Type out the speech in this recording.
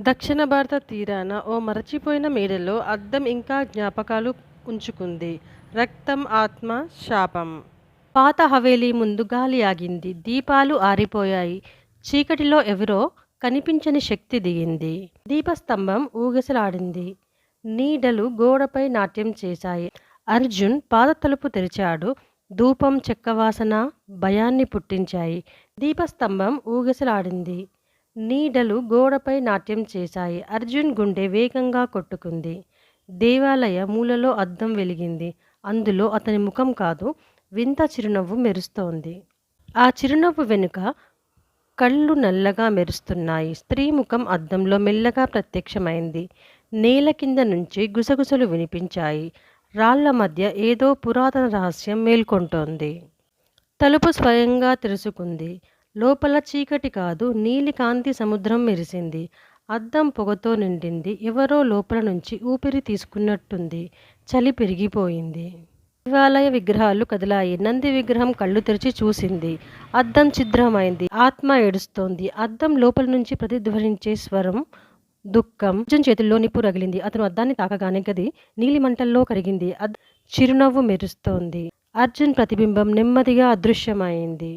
దక్షిణ భారత తీరాన ఓ మరచిపోయిన మేడలో అద్దం ఇంకా జ్ఞాపకాలు ఉంచుకుంది. రక్తం, ఆత్మ, శాపం. పాత హవేలీ ముందు గాలి ఆగింది. దీపాలు ఆరిపోయాయి. చీకటిలో ఎవరో కనిపించని శక్తి దిగింది. దీపస్తంభం ఊగసలాడింది నీడలు గోడపై నాట్యం చేశాయి. అర్జున్ పాత తలుపు తెరిచాడు. ధూపం, చెక్కవాసన భయాన్ని పుట్టించాయి. దీపస్తంభం ఊగసలాడింది నీడలు గోడపై నాట్యం చేశాయి. అర్జున్ గుండె వేగంగా కొట్టుకుంది. దేవాలయ మూలలో అద్దం వెలిగింది. అందులో అతని ముఖం కాదు, వింత చిరునవ్వు మెరుస్తోంది. ఆ చిరునవ్వు వెనుక కళ్ళు నల్లగా మెరుస్తున్నాయి. స్త్రీ ముఖం అద్దంలో మెల్లగా ప్రత్యక్షమైంది. నేల కింద నుంచి గుసగుసలు వినిపించాయి. రాళ్ళ మధ్య ఏదో పురాతన రహస్యం మేల్కొంటోంది. తలుపు స్వయంగా తెరుచుకుంది. లోపల చీకటి కాదు, నీలి కాంతి సముద్రం మెరిసింది. అద్దం పొగతో నిండింది. ఎవరో లోపల నుంచి ఊపిరి తీసుకున్నట్టుంది. చలి పెరిగిపోయింది. దేవాలయ విగ్రహాలు కదిలాయి. నంది విగ్రహం కళ్ళు తెరిచి చూసింది. అద్దం ఛిద్రమైంది. ఆత్మ ఏడుస్తోంది. అద్దం లోపల నుంచి ప్రతిధ్వనించే స్వరం దుఃఖం. అర్జున్ చేతుల్లో నిప్పు రగిలింది. అతను అద్దాన్ని తాకగానే గది నీలిమంటల్లో కరిగింది. చిరునవ్వు మెరుస్తోంది. అర్జున్ ప్రతిబింబం నెమ్మదిగా అదృశ్యమైంది